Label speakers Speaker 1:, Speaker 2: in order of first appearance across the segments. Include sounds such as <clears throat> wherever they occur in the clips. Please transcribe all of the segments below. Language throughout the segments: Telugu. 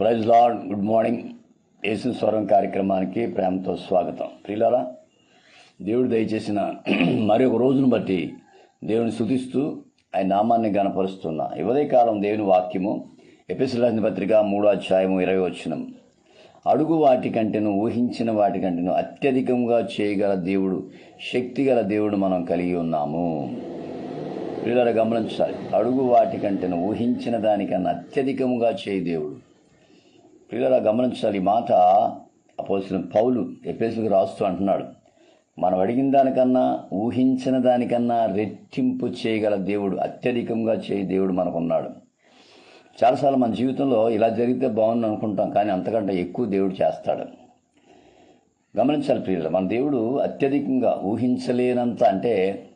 Speaker 1: Praise Lord good morning. Yesu స్వరం కార్యక్రమానికి ప్రేమతో స్వాగతం. ప్రియులారా దేవుడు దయచేసిన <clears throat> మరి ఒక రోజును బట్టి దేవుని శుతిస్తూ ఆయన నామాన్ని గనపరుస్తున్న ఇవదే కాలం దేవుని వాక్యము ఎపిసిలాసిన పత్రిక మూడో అధ్యాయము ఇరవై వచ్చినం అడుగు వాటి కంటేను ఊహించిన వాటి కంటేను అత్యధికంగా చేయగల దేవుడు శక్తి గల దేవుడు మనం కలిగి ఉన్నాము. పిల్లలు గమనించాలి. అడుగు వాటి కంటేను ఊహించిన దానికన్నా అత్యధికముగా చేయి దేవుడు. పిల్లల గమనించాలి ఈ మాట అపోసిన పౌలు ఎపేసుకు రాస్తూ అంటున్నాడు. మనం అడిగిన దానికన్నా ఊహించిన దానికన్నా రెట్టింపు చేయగల దేవుడు అత్యధికంగా చేయి దేవుడు మనకున్నాడు. చాలాసార్లు మన జీవితంలో ఇలా జరిగితే బాగుంది అనుకుంటాం కానీ అంతకంటే ఎక్కువ దేవుడు చేస్తాడు. గమనించాలి ప్రియులు మన దేవుడు అత్యధికంగా ఊహించలేనంత అంటే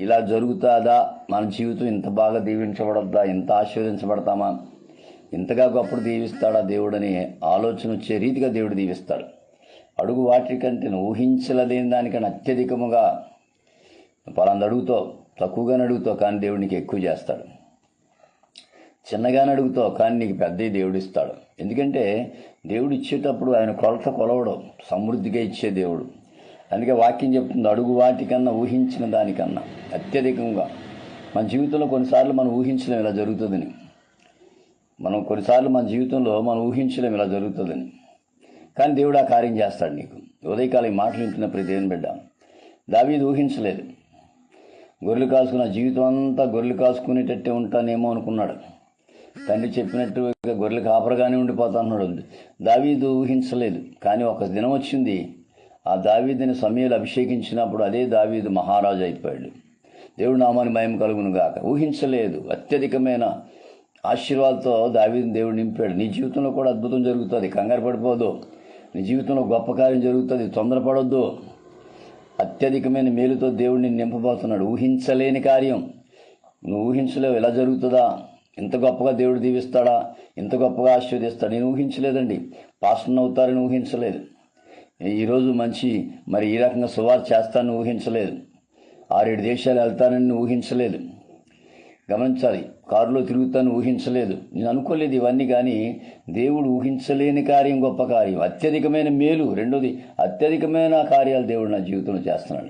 Speaker 1: ఇలా జరుగుతాదా మన జీవితం ఇంత బాగా దీవించబడద్దా ఇంత ఆశీర్వదించబడతామా ఇంతగా గొప్పడు దీవిస్తాడా దేవుడని ఆలోచన వచ్చే రీతిగా దేవుడు దీవిస్తాడు. అడుగు వాటికంటే ఊహించలేని దానికన్నా అత్యధికముగా పలాంది అడుగుతావు తక్కువగానే అడుగుతావు కానీ దేవుడు నీకు ఎక్కువ చేస్తాడు. చిన్నగానే అడుగుతావు కానీ నీకు పెద్ద దేవుడు ఇస్తాడు. ఎందుకంటే దేవుడు ఇచ్చేటప్పుడు ఆయన కొలత కొలవడం సమృద్ధిగా ఇచ్చే దేవుడు. అందుకే వాక్యం చెప్తుంది అడుగు వాటికన్నా ఊహించిన దానికన్నా అత్యధికంగా. మన జీవితంలో కొన్నిసార్లు మనం ఊహించడం ఇలా జరుగుతుందని. మనం కొన్నిసార్లు మన జీవితంలో మనం ఊహించలేం ఇలా జరుగుతుందని. కానీ దేవుడు ఆ కార్యం చేస్తాడు నీకు. ఉదయకాలం మాటలు వింటున్న ప్రతి దేవుని బిడ్డ దావీది ఊహించలేదు. గొర్రెలు కాసుకున్న జీవితం అంతా గొర్రెలు కాసుకునేటట్టే ఉంటానేమో అనుకున్నాడు. తండ్రి చెప్పినట్టు ఇక గొర్రెలు కాపరగానే ఉండిపోతా అన్నాడు. దావీదు ఊహించలేదు. కానీ ఒక దినం వచ్చింది ఆ దావీదిని సమయాలు అభిషేకించినప్పుడు అదే దావీదు మహారాజు అయిపోయాడు. దేవుడు నామాని భయం కలుగును గాక ఊహించలేదు. అత్యధికమైన ఆశీర్వాదంతో దావీదిని దేవుడు నింపాడు. నీ జీవితంలో కూడా అద్భుతం జరుగుతుంది. కంగారు పడిపోదు నీ జీవితంలో గొప్ప కార్యం జరుగుతుంది. తొందరపడొద్దు. అత్యధికమైన మేలుతో దేవుడిని నింపబోతున్నాడు. ఊహించలేని కార్యం. నువ్వు ఊహించలేవు. ఎలా జరుగుతుందా? ఇంత గొప్పగా దేవుడు దీవిస్తాడా? ఇంత గొప్పగా ఆశీర్వదిస్తాడు? నేను ఊహించలేదండి. పాస్టర్ అవుతారని ఊహించలేదు. ఈరోజు మంచి మరి ఈ రకంగా సువార్ చేస్తానని ఊహించలేదు. ఆరేడు దేశాలు వెళ్తానని ఊహించలేదు. గమనించాలి. కారులో తిరుగుతాను ఊహించలేదు. నేను అనుకోలేదు ఇవన్నీ కానీ దేవుడు ఊహించలేని కార్యం గొప్ప కార్యం. అత్యధికమైన మేలు రెండోది అత్యధికమైన కార్యాలు దేవుడు నా జీవితంలో చేస్తున్నాడు.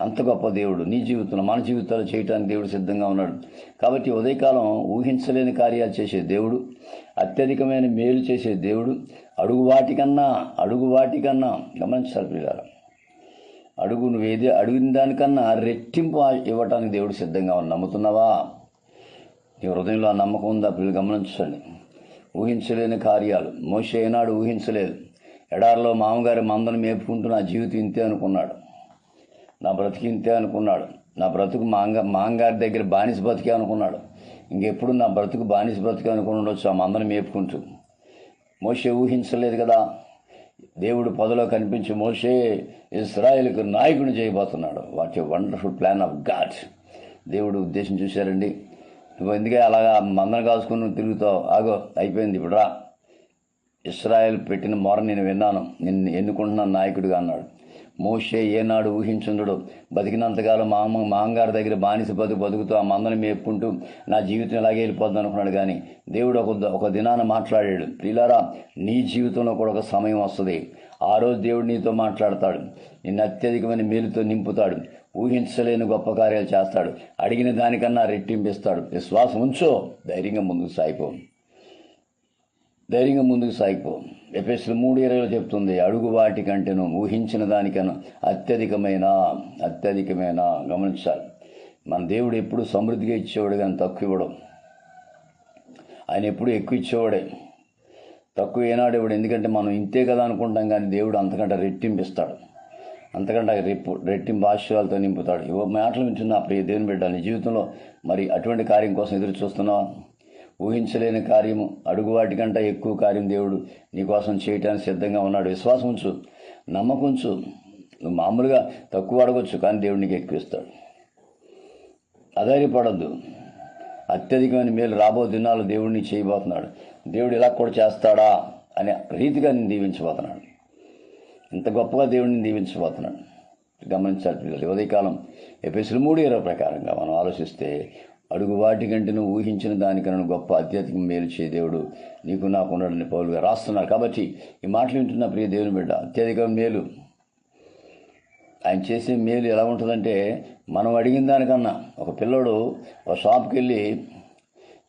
Speaker 1: అంత గొప్ప దేవుడు. నీ జీవితంలో మన జీవితాలు చేయడానికి దేవుడు సిద్ధంగా ఉన్నాడు. కాబట్టి ఉదయకాలం ఊహించలేని కార్యాలు చేసే దేవుడు అత్యధికమైన మేలు చేసే దేవుడు అడుగు వాటికన్నా అడుగు వాటికన్నా గమనించాలి పిల్లలు అడుగు నువ్వేది అడిగిన దానికన్నా రెట్టింపు ఇవ్వటానికి దేవుడు సిద్ధంగా ఉన్నాడు. నమ్ముతున్నావా? నీ హృదయంలో ఆ నమ్మకం ఉందా? పిల్లలు గమనించండి. ఊహించలేని కార్యాలు. మోష ఏనాడు ఊహించలేదు. ఎడారిలో మామగారి మందను మేపుకుంటూ నా జీవితం ఇంతే అనుకున్నాడు. నా బ్రతికి ఇంతే అనుకున్నాడు. నా బ్రతుకు మాంగ మాంగారి దగ్గర బానిస బ్రతికే అనుకున్నాడు. ఇంకెప్పుడు నా బ్రతుకు బానిస బ్రతికే అనుకుని ఉండొచ్చు ఆ మందను మేపుకుంటూ. మోసే ఊహించలేదు కదా. దేవుడు పొదలో కనిపించి మోసే ఇస్రాయేల్కు నాయకుని చేయబోతున్నాడు. What a wonderful plan of God. దేవుడు ఉద్దేశం చూశారండి. నువ్వు ఎందుకే అలాగా మందను కాసుకుని తిరుగుతావు? ఆగో అయిపోయింది ఇప్పుడు రా. ఇస్రాయల్ పెట్టిన మొర నేను విన్నాను. నిన్ను ఎన్నుకుంటున్నాను నాయకుడిగా అన్నాడు. మోషే ఏనాడు ఊహించుండడు. బతికినంతకాలం మా అమ్మ మాంగారి దగ్గర బానిస బతుకు బతుకుతూ ఆ మందని మేపుకుంటూ నా జీవితం ఇలాగే వెళ్ళిపోద్ది అనుకున్నాడు కానీ దేవుడు ఒక ఒక దినాన మాట్లాడాడు. ప్రియులారా నీ జీవితంలో కూడా ఒక సమయం వస్తుంది. ఆ రోజు దేవుడు నీతో మాట్లాడతాడు. నిన్ను అత్యధికమైన మేలుతో నింపుతాడు. ఊహించలేని గొప్ప కార్యాలు చేస్తాడు. అడిగిన దానికన్నా రెట్టింపిస్తాడు. విశ్వాసం ఉంచో. ధైర్యంగా ముందుకు సాగిపో. ధైర్యంగా ముందుకు సాగిపో. ఎపిఎస్లు మూడు ఇరవైలో చెప్తుంది. అడుగు వాటి కంటేను ఊహించిన దానికన్నా అత్యధికమైన అత్యధికమైన గమనించాలి. మన దేవుడు ఎప్పుడు సమృద్ధిగా ఇచ్చేవాడు కానీ తక్కువ ఇవ్వడం. ఆయన ఎప్పుడు ఎక్కువ ఇచ్చేవాడే. తక్కువ ఏనాడు ఇవ్వడు. ఎందుకంటే మనం ఇంతే కదా అనుకుంటాం కానీ దేవుడు అంతకంటే రెట్టింపిస్తాడు. అంతకంటే రెప్పు రెట్టింపు ఆశయాలతో నింపుతాడు. ఇవ మాటలు వింటున్నా ప్రియ దేవుని బిడ్డ నీ జీవితంలో మరి అటువంటి కార్యం కోసం ఎదురు చూస్తున్నావా ఊహించలేని కార్యము అడుగు వాటికంటే ఎక్కువ కార్యం దేవుడు నీకోసం చేయటానికి సిద్ధంగా ఉన్నాడు. విశ్వాసం ఉంచు నమ్మకం ఉంచు. నువ్వు మామూలుగా తక్కువ అడగొచ్చు కానీ దేవుడు నీకు ఎక్కువ ఇస్తాడు. అధైర్యపడద్దు. అత్యధికమైన మేలు రాబో దినాలు దేవుడిని చేయబోతున్నాడు. దేవుడు ఇలా కూడా చేస్తాడా అనే రీతిగా నేను దీవించబోతున్నాడు. ఇంత గొప్పగా దేవుడిని దీవించబోతున్నాడు. గమనించాలి పిల్లలు ఉదయకాలం ఎపిసులు మూడు ఇరవై ప్రకారంగా మనం ఆలోచిస్తే అడుగు వాటి కంటే నువ్వు ఊహించిన దానికన్నా గొప్ప అత్యధిక మేలు చే దేవుడు నీకు నాకు ఉన్నాడని పౌలుగా రాస్తున్నారు. కాబట్టి ఈ మాటలు వింటున్న ప్రియ దేవుని బిడ్డ అత్యధిక మేలు. ఆయన చేసే మేలు ఎలా ఉంటుందంటే మనం అడిగిన దానికన్నా ఒక పిల్లోడు ఒక షాప్కి వెళ్ళి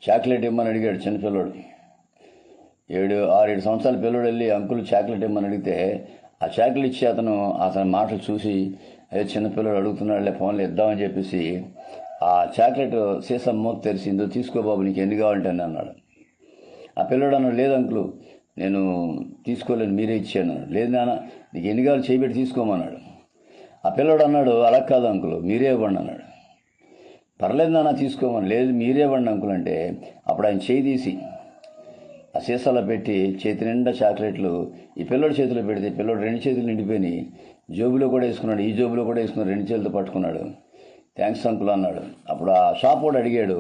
Speaker 1: చాక్లెట్ ఇమ్మని అడిగాడు చిన్న పిల్లోడు. ఏడు ఆరేడు సంవత్సరాల పిల్లోడు వెళ్ళి అంకుల్ చాక్లెట్ ఇమ్మని అడిగితే ఆ చాక్లెట్ ఇచ్చి అతను అతని మాటలు చూసి అదే చిన్నపిల్లలు అడుగుతున్నాడులే ఫోన్లు ఇద్దామని చెప్పేసి ఆ చాక్లెట్ సీసా మూత తెరిసిందో తీసుకో బాబు నీకు ఎన్ని కావాలంటే అని అన్నాడు. ఆ పిల్లడు అన్నాడు లేదు అంకులు నేను తీసుకోలేను మీరే ఇచ్చాను లేదు నాన్న నీకు ఎన్ని కావాలి చేయబెట్టి తీసుకోమన్నాడు ఆ పిల్లడు అన్నాడు అలా కాదు అంకులు మీరే ఇవ్వండి అన్నాడు. పర్లేదు నాన్న తీసుకోమని లేదు మీరే ఇవ్వండి అంకులు అంటే అప్పుడు ఆయన చేయి తీసి ఆ సీసాలో పెట్టి చేతి నిండా చాక్లెట్లు ఈ పిల్లడి చేతిలో పెడితే పిల్లడు రెండు చేతులు నిండిపోయి జోబులో కూడా వేసుకున్నాడు ఈ జోబులో కూడా వేసుకున్నాడు రెండు చేతులతో పట్టుకున్నాడు. థ్యాంక్స్ అంకుల్ అన్నాడు. అప్పుడు ఆ షాప్ కూడా అడిగాడు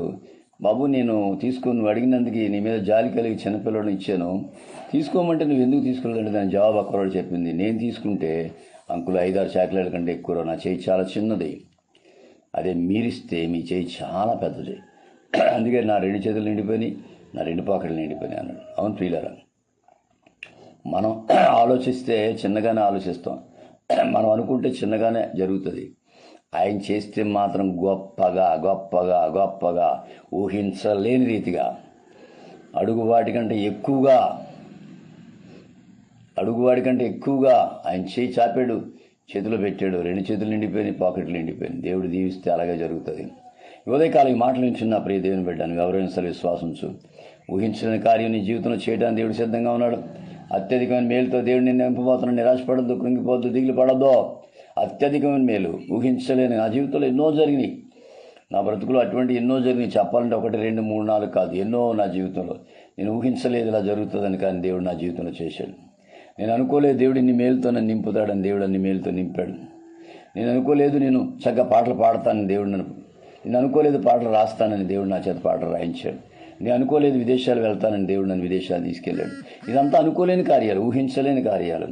Speaker 1: బాబు నేను తీసుకుని నువ్వు అడిగినందుకు నీ మీద జాలి కలిగి చిన్నపిల్లడిని ఇచ్చాను. తీసుకోమంటే నువ్వు ఎందుకు తీసుకోలేదంటే దాని జవాబు అక్కడోడు చెప్పింది. నేను తీసుకుంటే అంకుల్ ఐదారు చాక్లెట్ల కంటే ఎక్కువ నా చేయి చాలా చిన్నది. అదే మీరిస్తే మీ చేయి చాలా పెద్దది. <clears throat> అందుకే నా రెండు చేతులు నిండిపోయినాయి. నా రెండు పాకెట్లు నిండిపోయినాయి అన్నాడు. అవును ప్రియులరా. మనం ఆలోచిస్తే చిన్నగానే ఆలోచిస్తాం. మనం అనుకుంటే చిన్నగానే జరుగుతుంది. ఆయన చేస్తే మాత్రం గొప్పగా గొప్పగా గొప్పగా ఊహించలేని రీతిగా అడుగు వాటికంటే ఎక్కువగా అడుగువాడి కంటే ఎక్కువగా ఆయన చేయి చాపాడు చేతిలో పెట్టాడు. రెండు చేతులు నిండిపోయినాయి పాకెట్లు నిండిపోయినాయి. దేవుడు దీవిస్తే అలాగే జరుగుతుంది. ఉదయకాలం ఈ మాటలు వింటున్న ప్రియ దేవుని బిడ్డాను గౌరవించాలి విశ్వాసించు. ఊహించిన కార్యం నీ జీవితంలో చేయడానికి దేవుడు సిద్ధంగా ఉన్నాడు. అత్యధికమైన మేలుతో దేవుడిని నింపబోతున్న నిరాశపడద్దు కృంగిపోద్దు దిగులు పడద్దు అత్యధికమైన మేలు ఊహించలేని నా జీవితంలో ఎన్నో జరిగినాయి. నా బ్రతుకులో అటువంటి ఎన్నో జరిగినాయి. చెప్పాలంటే ఒకటి రెండు మూడు నాలుగు కాదు. ఎన్నో నా జీవితంలో. నేను ఊహించలేదు ఇలా జరుగుతుందని కానీ దేవుడు నా జీవితంలో చేశాడు. నేను అనుకోలేదు దేవుడిని మేలుతో నన్ను నింపుతాడని దేవుడు అన్ని మేలుతో నింపాడు. నేను అనుకోలేదు నేను చక్కగా పాటలు పాడతానని దేవుడు నన్ను నేను అనుకోలేదు పాటలు రాస్తానని దేవుడు నా చేత పాటలు రాయించాడు. నేను అనుకోలేదు విదేశాలు వెళ్తానని దేవుడు నన్ను విదేశాలు తీసుకెళ్ళాడు. ఇదంతా అనుకోలేని కార్యాలు ఊహించలేని కార్యాలు.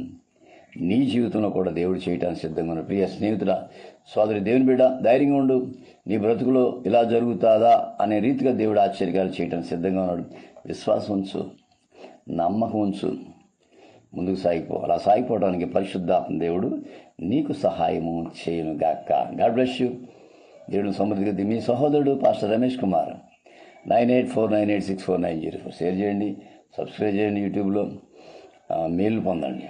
Speaker 1: నీ జీవితంలో కూడా దేవుడు చేయటానికి సిద్ధంగా ఉన్న ప్రియ స్నేహితుడ సోదరి దేవుని బిడ్డ ధైర్యంగా ఉండు. నీ బ్రతుకులో ఇలా జరుగుతాదా అనే రీతిగా దేవుడు ఆశ్చర్యాలు చేయటానికి సిద్ధంగా ఉన్నాడు. విశ్వాసం ఉంచు నమ్మకం ఉంచు. ముందుకు సాగిపో అలా సాగిపోవడానికి పరిశుద్ధాత్మ దేవుడు నీకు సహాయము చేయను గాక గాడ్ బ్లెస్ యూ. దేవుడు సమృద్ధిగా మీ సహోదరుడు pastor Ramesh Kumar. Nine eight four nine eight six four nine zero four. Share చేయండి సబ్స్క్రైబ్ చేయండి యూట్యూబ్లో. మెయిల్ మేలు పొందండి.